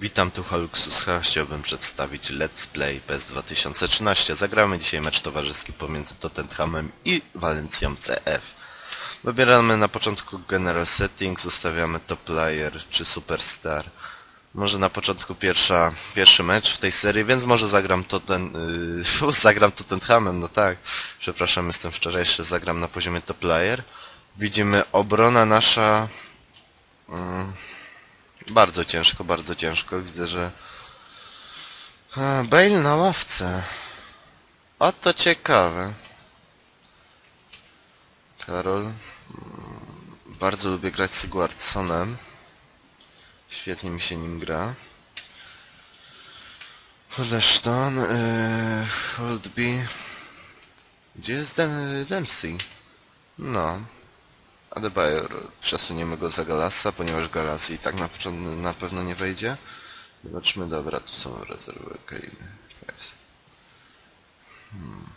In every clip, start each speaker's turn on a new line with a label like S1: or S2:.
S1: Witam tu Haluxus, chciałbym przedstawić Let's Play PES 2013. Zagramy dzisiaj mecz towarzyski pomiędzy Tottenhamem i Valencją CF. Wybieramy na początku General Settings, ustawiamy Top Player czy Superstar. Może na początku pierwsza, pierwszy mecz w tej serii, więc może zagram Totten, yy, zagram Tottenhamem, no tak. Przepraszam, jestem wczorajszy, zagram na poziomie Top Player. Widzimy obrona nasza... Mm, bardzo ciężko, bardzo ciężko. Widzę, że... A, Bale na ławce. O, to ciekawe. Karol. Mm, Bardzo lubię grać z Guardsonem. Świetnie mi się nim gra. Holeszton, yy, Holdby. Gdzie jest Dem Dempsey? No. Adebayor, przesuniemy go za Galasa, ponieważ Galas i tak na, na pewno nie wejdzie. Zobaczmy, dobra, tu są rezerwy, okej. Jest. Hmm.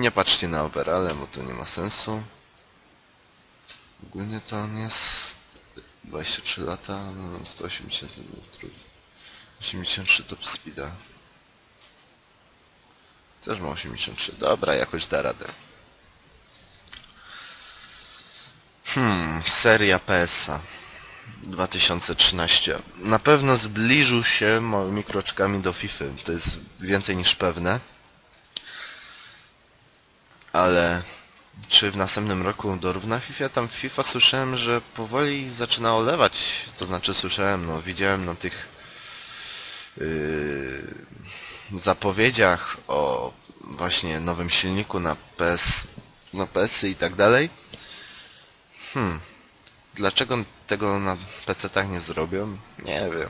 S1: Nie patrzcie na overale, bo to nie ma sensu. Ogólnie to on jest 23 lata, no 180 metrów. 83 top speeda. Też ma 83. Dobra, jakoś da radę. Hmm, seria PSA 2013. Na pewno zbliżył się małymi kroczkami do FIFA. To jest więcej niż pewne. Ale czy w następnym roku dorówna FIFA? Tam FIFA słyszałem, że powoli zaczyna olewać. To znaczy słyszałem, no widziałem na tych yy, zapowiedziach o właśnie nowym silniku na PS, na PS i tak dalej. Hmm. Dlaczego tego na PC-tach nie zrobią? Nie wiem.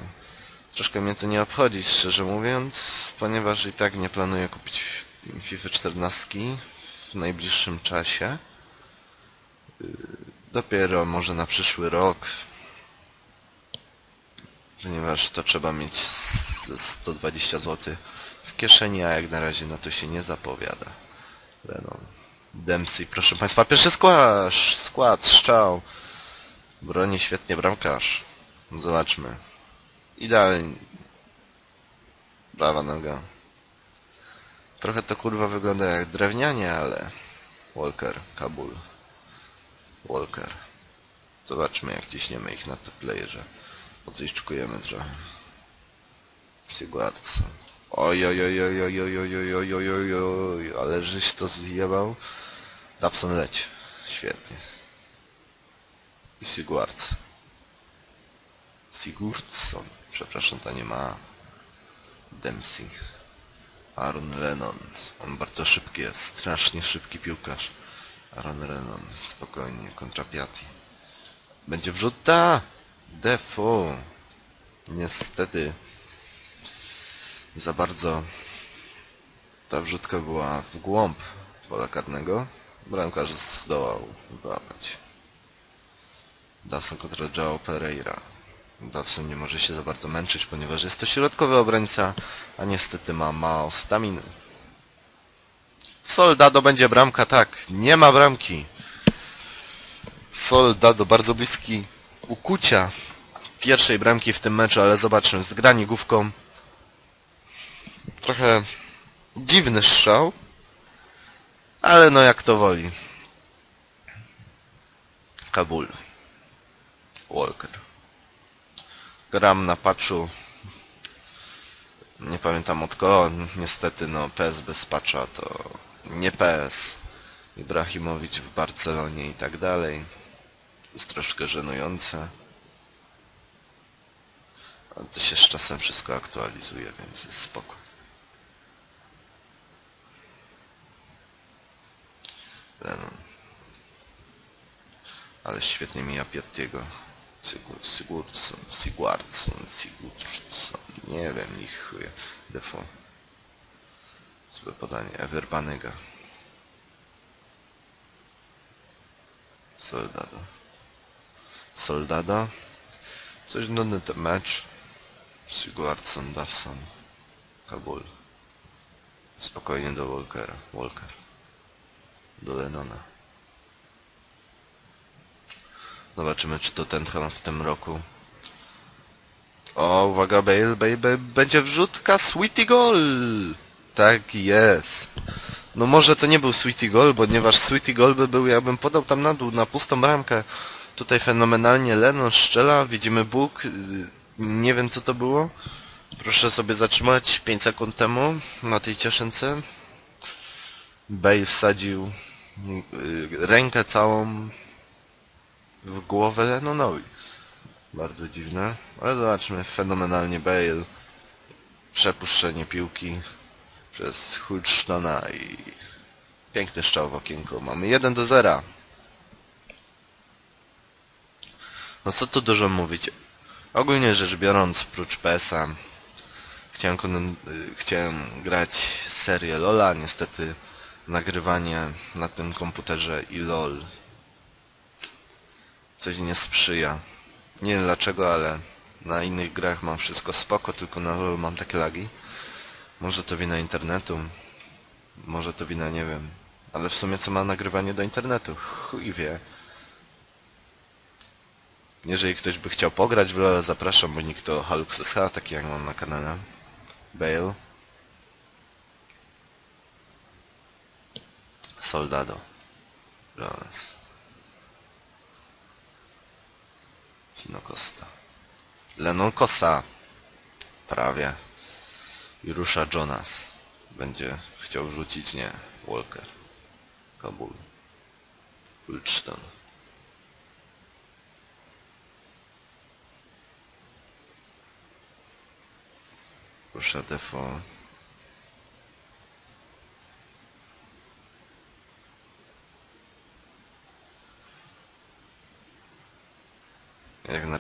S1: Troszkę mnie to nie obchodzi, szczerze mówiąc, ponieważ i tak nie planuję kupić FIFA 14 w najbliższym czasie. Yy, Dopiero może na przyszły rok. Ponieważ to trzeba mieć z- 120 zł w kieszeni, a jak na razie no to się nie zapowiada. Venom. Dempsey, proszę Państwa, pierwszy skład, skład. Broni świetnie bramkarz. Zobaczmy. Idealnie. Prawa noga. Trochę to kurwa wygląda jak drewnianie, ale... Walker, Kabul. Walker. Zobaczmy jak ciśniemy ich na to playerze. Podliczkujemy trochę. Sigurdsson. Oj, oj, oj, oj, oj, oj, oj, oj, oj, oj, oj, oj, ale żeś to zjebał. Dawson leć. Świetnie. I Sigurds. Sigurdsson. Przepraszam, to nie ma Dempsey. Aaron Lennon. On bardzo szybki jest. Strasznie szybki piłkarz. Aaron Lennon. Spokojnie. Kontra Piatti. Będzie wrzuta! Defo. Niestety za bardzo ta wrzutka była w głąb pola karnego. Bramkarz zdołał wyłapać. Dawson kontra Joao Pereira. Dawson nie może się za bardzo męczyć, ponieważ jest to środkowy obrońca, a niestety ma mało staminy. Soldado będzie bramka, tak. Nie ma bramki. Soldado bardzo bliski ukucia pierwszej bramki w tym meczu, ale zobaczmy, zgrani główką. Trochę dziwny strzał, ale no jak to woli. Kabul. Walker. Gram na patchu. Nie pamiętam od kogo. Niestety no PS bez patcha to nie PS. Ibrahimowicz w Barcelonie i tak dalej. To jest troszkę żenujące. Ale to się z czasem wszystko aktualizuje, więc jest spoko. Ale świetnie mija Piattiego. Sigur- Sigurdsson, Sigurdsson, Sigurdsson. Nie wiem, ich chuje. Defo. Złe podanie. Everbanega. Soldado. Soldado. Coś nudny ten mecz. Sigurdsson, Dawson. Kabul. Spokojnie do Walkera. Walker. Do Lennona. Zobaczymy, czy to Tottenham w tym roku O, uwaga, Bale, Bale, będzie wrzutka, Sweetie Goal! Tak jest. No może to nie był Sweetie Goal, ponieważ Sweetie Goal by był, jakbym podał tam na dół, na pustą bramkę. Tutaj fenomenalnie Lennon strzela, widzimy Bóg, nie wiem co to było. Proszę sobie zatrzymać 5 sekund temu na tej cieszynce. Bale wsadził rękę całą w głowę Lennonowi. Bardzo dziwne, ale zobaczmy, fenomenalnie Bale. Przepuszczenie piłki przez Hulstona i piękny strzał w okienko. Mamy 1 do 0. No co tu dużo mówić. Ogólnie rzecz biorąc, prócz PS-a, chciałem, y, chciałem grać serię LOLa, niestety nagrywanie na tym komputerze i LOL coś nie sprzyja. Nie wiem dlaczego, ale na innych grach mam wszystko spoko, tylko na LOL mam takie lagi. Może to wina internetu, może to wina nie wiem. Ale w sumie co ma nagrywanie do internetu? Chuj wie. Jeżeli ktoś by chciał pograć w LoL, zapraszam, bo nikt to Halux SH, taki jak mam na kanale. Bale. Soldado. Jonas. Tino Costa. Lennon Costa. Prawie. I rusza Jonas. Będzie chciał wrzucić, nie. Walker. Kabul. Fulchton. Rusza Defo.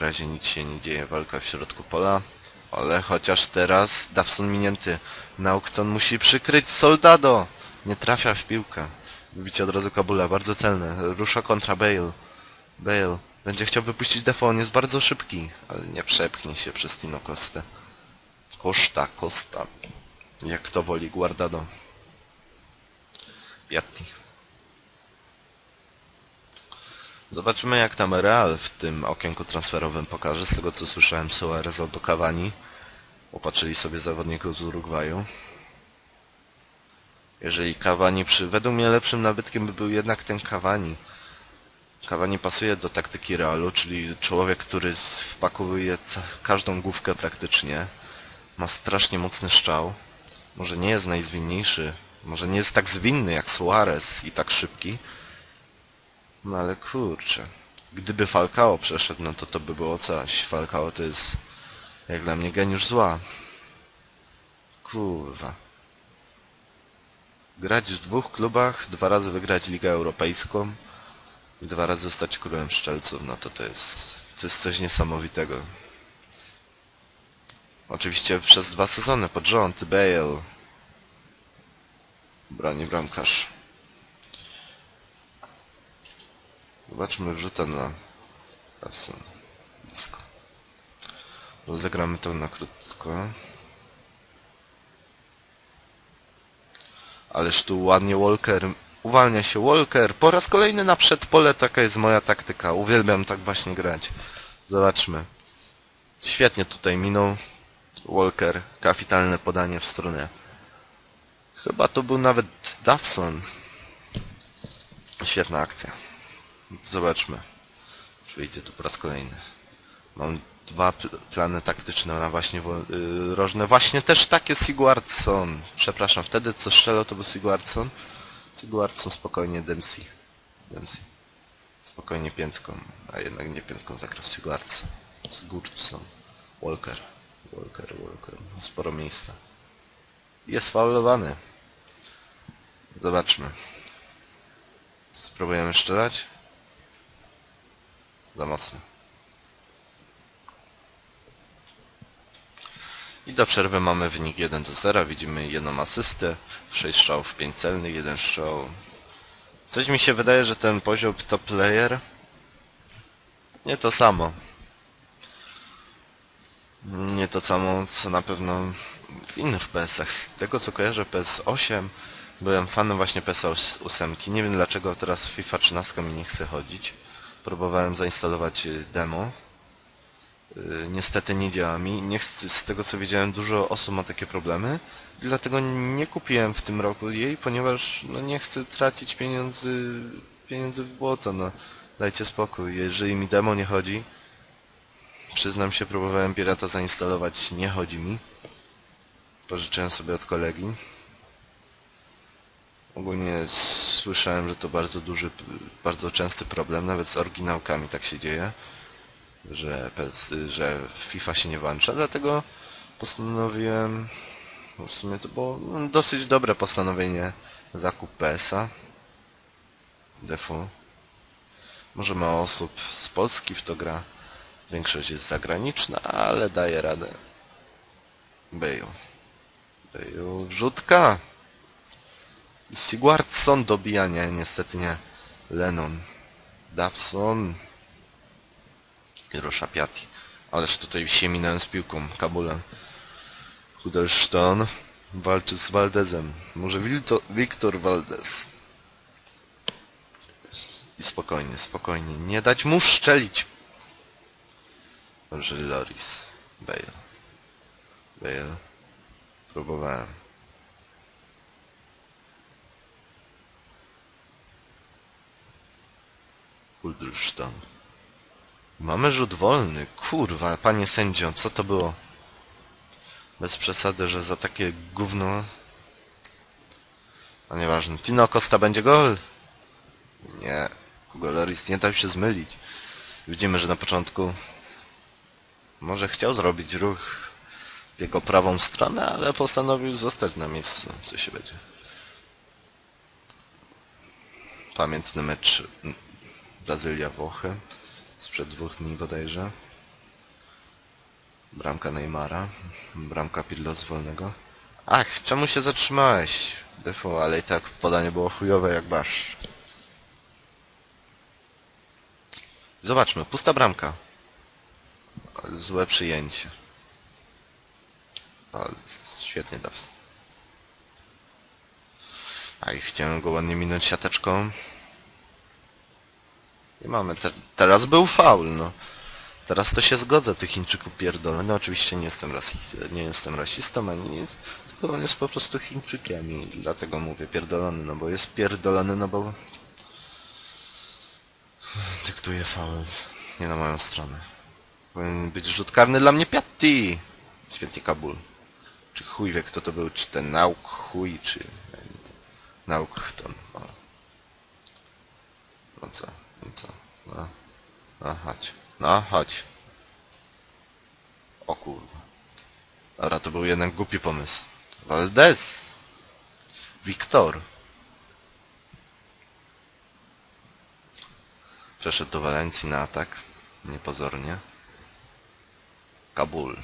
S1: Razie nic się nie dzieje, walka w środku pola. Ale chociaż teraz Dawson minięty. Naukton musi przykryć Soldado. Nie trafia w piłkę. Wybicie od razu Kabula, bardzo celne. Rusza kontra Bale. Bale będzie chciał wypuścić Defo, on jest bardzo szybki, ale nie przepchnie się przez Tino Costę. Costa, Costa. Jak to woli Guardado. Piatti. Zobaczymy jak tam Real w tym okienku transferowym pokaże. Z tego co słyszałem Suarez albo Cavani. Opatrzyli sobie zawodników z Urugwaju. Jeżeli Cavani przy... Według mnie lepszym nabytkiem by był jednak ten Cavani. Cavani pasuje do taktyki Realu, czyli człowiek, który wpakowuje każdą główkę praktycznie. Ma strasznie mocny strzał. Może nie jest najzwinniejszy. Może nie jest tak zwinny jak Suarez i tak szybki. No ale kurczę. Gdyby Falcao przeszedł, no to to by było coś. Falcao to jest jak dla mnie geniusz zła. Kurwa. Grać w dwóch klubach, dwa razy wygrać Ligę Europejską i dwa razy zostać królem szczelców, no to to jest, to jest coś niesamowitego. Oczywiście przez dwa sezony pod rząd Bale broni bramkarz. Zobaczmy wrzuta na Dawson. Blisko. Zagramy to na krótko. Ależ tu ładnie Walker. Uwalnia się Walker. Po raz kolejny na przedpole. Taka jest moja taktyka. Uwielbiam tak właśnie grać. Zobaczmy. Świetnie tutaj minął Walker. Kapitalne podanie w stronę. Chyba to był nawet Dawson. Świetna akcja. Zobaczmy. Czy wyjdzie tu po raz kolejny. Mam dwa pl- plany taktyczne na właśnie yy, rożne. Właśnie też takie Sigurdsson. Przepraszam, wtedy co strzelał to był Sigurdsson. Sigurdsson spokojnie Dempsey. Dempsey. Spokojnie piętką, a jednak nie piętką zagrał Sigurdsson. Sigurdsson. Walker. Walker, Walker. Sporo miejsca. Jest faulowany. Zobaczmy. Spróbujemy strzelać. Za mocno. I do przerwy mamy wynik 1 do 0. Widzimy jedną asystę, 6 strzałów, 5 celnych, jeden strzał. Coś mi się wydaje, że ten poziom top player nie to samo. Nie to samo, co na pewno w innych PS-ach. Z tego co kojarzę PS8, byłem fanem właśnie PS8. Nie wiem dlaczego teraz FIFA 13 mi nie chce chodzić. Próbowałem zainstalować y, demo y, niestety nie działa mi. Nie chcę, z tego co widziałem, dużo osób ma takie problemy. Dlatego nie kupiłem w tym roku jej, ponieważ no, nie chcę tracić pieniędzy, pieniędzy w błoto. No, dajcie spokój. Jeżeli mi demo nie chodzi, przyznam się, próbowałem pirata zainstalować, nie chodzi mi. Pożyczyłem sobie od kolegi. Ogólnie słyszałem, że to bardzo duży, bardzo częsty problem, nawet z oryginałkami tak się dzieje, że, że FIFA się nie włącza, dlatego postanowiłem, no w sumie to było no, dosyć dobre postanowienie, zakup PS-a, defu. Może mało osób z Polski w to gra, większość jest zagraniczna, ale daje radę. Bale. Bale, wrzutka! Sigurdsson dobija, nie, niestety nie. Lennon. Dawson. I Roszapiati. Ależ tutaj się minąłem z piłką, Kabulem. Hudelszton walczy z Valdezem. Może Wilto, Wiktor Valdez. I spokojnie, spokojnie. Nie dać mu szczelić. Dobrze, Loris. Bale. Bale. Próbowałem. Hudelszton. Mamy rzut wolny. Kurwa, panie sędzio, co to było? Bez przesady, że za takie gówno... No nieważne. Tino Costa będzie gol? Nie. Hugo Loris nie dał się zmylić. Widzimy, że na początku może chciał zrobić ruch w jego prawą stronę, ale postanowił zostać na miejscu. Co się będzie? Pamiętny mecz Brazylia-Włochy sprzed dwóch dni bodajże. Bramka Neymara, bramka Pirlo z wolnego. Ach, czemu się zatrzymałeś? Defo, ale i tak podanie było chujowe jak basz. Zobaczmy, pusta bramka. Złe przyjęcie. Ale świetnie Dawson. A i chciałem go ładnie minąć siateczką. I mamy, te, teraz był faul, no. Teraz to się zgodzę, tych Chińczyków pierdolę. No oczywiście nie jestem, nie jestem rasistą, ani nic, tylko on jest po prostu Chińczykiem i dlatego mówię pierdolony, no bo jest pierdolony, no bo dyktuje faul, nie na moją stronę. Powinien być rzut karny dla mnie Piatti! Świetnie Kabul. Czy chuj wie kto to był, czy ten nauk chuj, czy... Nauk chton. O. No co, no co, no. No chodź, no chodź. O kurwa. Dobra, to był jednak głupi pomysł. Valdez! Wiktor! Przeszedł do Walencji na atak. Niepozornie. Kabul.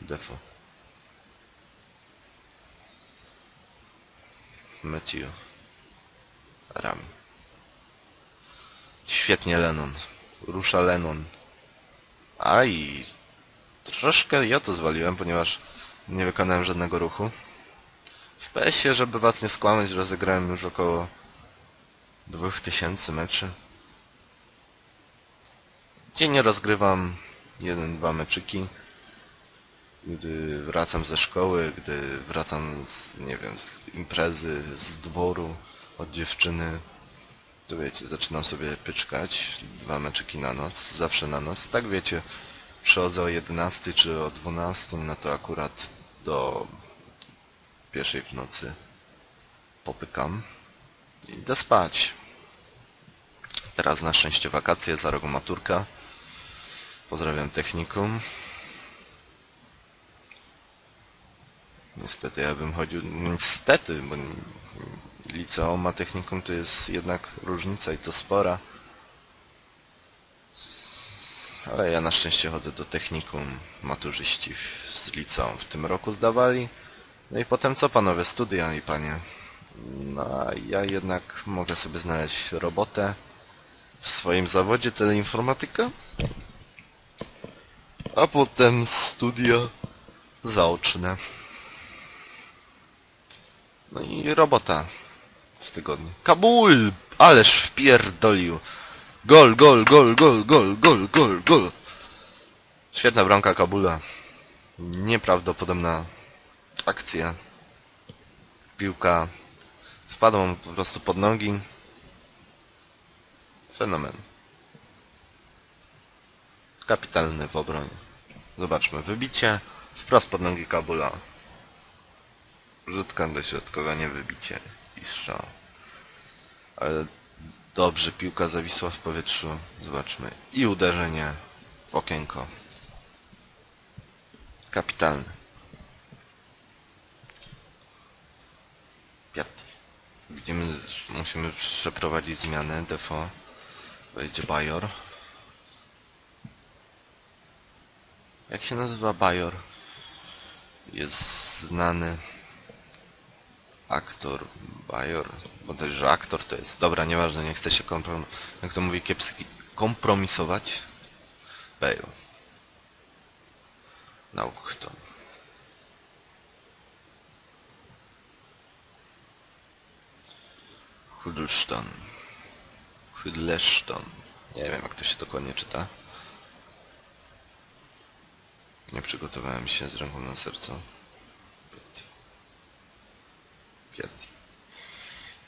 S1: Defo. Matthew. Rami. Świetnie Lennon. Rusza Lennon. Aj. Troszkę ja to zwaliłem, ponieważ nie wykonałem żadnego ruchu. W PS-ie, żeby was nie skłamać, rozegrałem już około 2000 meczy. Dziennie rozgrywam jeden, dwa meczyki. Gdy wracam ze szkoły, gdy wracam z, nie wiem, z imprezy, z dworu, od dziewczyny, to wiecie, zaczynam sobie pyczkać, dwa meczyki na noc, zawsze na noc. Tak wiecie, przychodzę o 11 czy o 12, no to akurat do pierwszej w nocy popykam i idę spać. Teraz na szczęście wakacje, za rogą maturka. Pozdrawiam technikum. Niestety ja bym chodził... Niestety, bo liceum a technikum to jest jednak różnica i to spora. Ale ja na szczęście chodzę do technikum. Maturzyści z liceum w tym roku zdawali. No i potem co panowie, studia i panie. No ja jednak mogę sobie znaleźć robotę w swoim zawodzie teleinformatyka. A potem studia zaoczne. No i robota w tygodniu. Kabul! Ależ wpierdolił. Gol, gol, gol, gol, gol, gol, gol, gol. Świetna bramka Kabula. Nieprawdopodobna akcja. Piłka wpadła mu po prostu pod nogi. Fenomen. Kapitalny w obronie. Zobaczmy, wybicie wprost pod nogi Kabula. Rzutka do środkowania, wybicie strzał. Ale dobrze, piłka zawisła w powietrzu. Zobaczmy. I uderzenie w okienko. Kapitalne. Piatti. Widzimy, musimy przeprowadzić zmianę. Defo. Wejdzie Bajor. Jak się nazywa Bajor? Jest znany aktor Bajor. Bodajże aktor to jest. Dobra, nieważne, nie chcę się komprom... Jak to mówi kiepski... Kompromisować. Bale. Nauchton. Huddleston. Huddleston. Nie wiem jak to się dokładnie czyta. Nie przygotowałem się z ręką na sercu. Piatti. Piatti.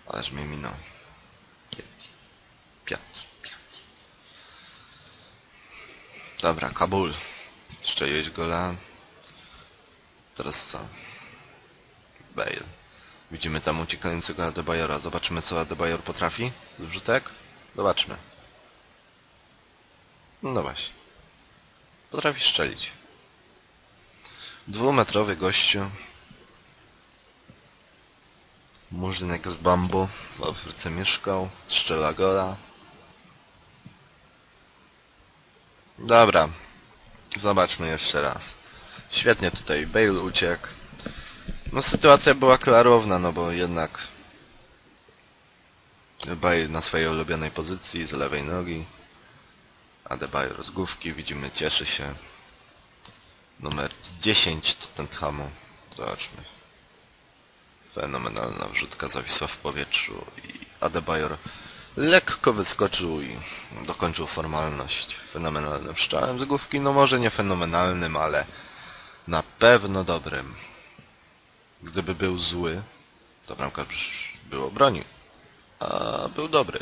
S1: Ależ mnie minął. Piatti. Dobra, Kabul. Szczeliłeś gola. Teraz co? Bale. Widzimy tam uciekającego Adebayora. Zobaczymy co Adebayor potrafi. Wrzutek? Zobaczmy. No właśnie. Potrafi strzelić. Dwumetrowy gościu. Murzynek z bambu. W Afryce mieszkał. Strzela gola. Dobra. Zobaczmy jeszcze raz. Świetnie tutaj Bale uciekł. No sytuacja była klarowna, no bo jednak Bale na swojej ulubionej pozycji z lewej nogi. Adebayor z główki, widzimy, cieszy się. Numer 10 Tottenhamu. Zobaczmy. Fenomenalna wrzutka zawisła w powietrzu i Adebayor lekko wyskoczył i dokończył formalność. Fenomenalnym strzałem z główki, no może nie fenomenalnym, ale na pewno dobrym. Gdyby był zły, to bramkarz był obronił. A był dobry.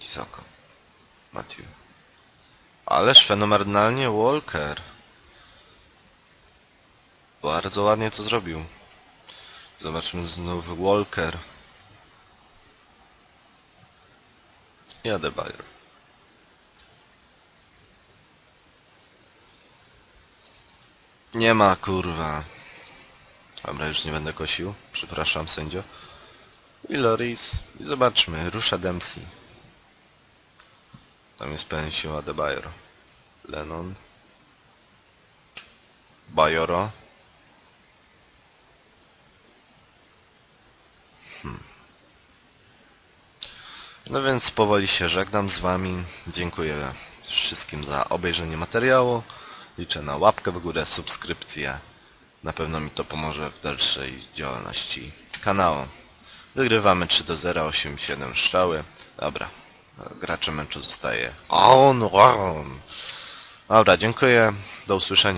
S1: Wysoko. Matthew. Ależ fenomenalnie Walker. Bardzo ładnie to zrobił. Zobaczmy znów Walker. I Adebayor. Nie ma kurwa. Dobra, już nie będę kosił. Przepraszam, sędzio. I Loris. I zobaczmy, rusza Dempsey. Tam jest pełen sił Adebayor. Lennon. Bajoro. Hmm. No więc powoli się żegnam z wami. Dziękuję wszystkim za obejrzenie materiału. Liczę na łapkę w górę, subskrypcję. Na pewno mi to pomoże w dalszej działalności kanału. Wygrywamy 3 do 0, 8, 7 strzały. Dobra. Graczem meczu zostaje on, on. Dobra, dziękuję. Do usłyszenia.